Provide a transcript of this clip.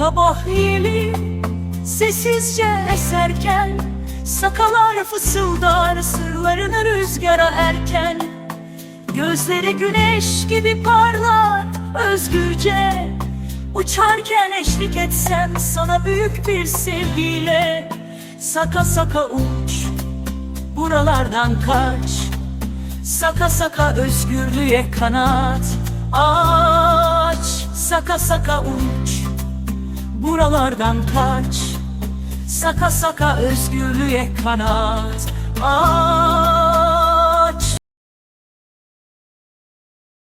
Sabah yeli sessizce eserken Sakalar fısıldar sırlarını rüzgara erken. Gözleri güneş gibi parlar özgürce Uçarken eşlik etsem sana büyük bir sevgiyle. Saka saka uç, buralardan kaç. Saka saka özgürlüğe kanat aç. Saka saka uç, buralardan kaç. Saka saka özgürlüğe kanat. Aa,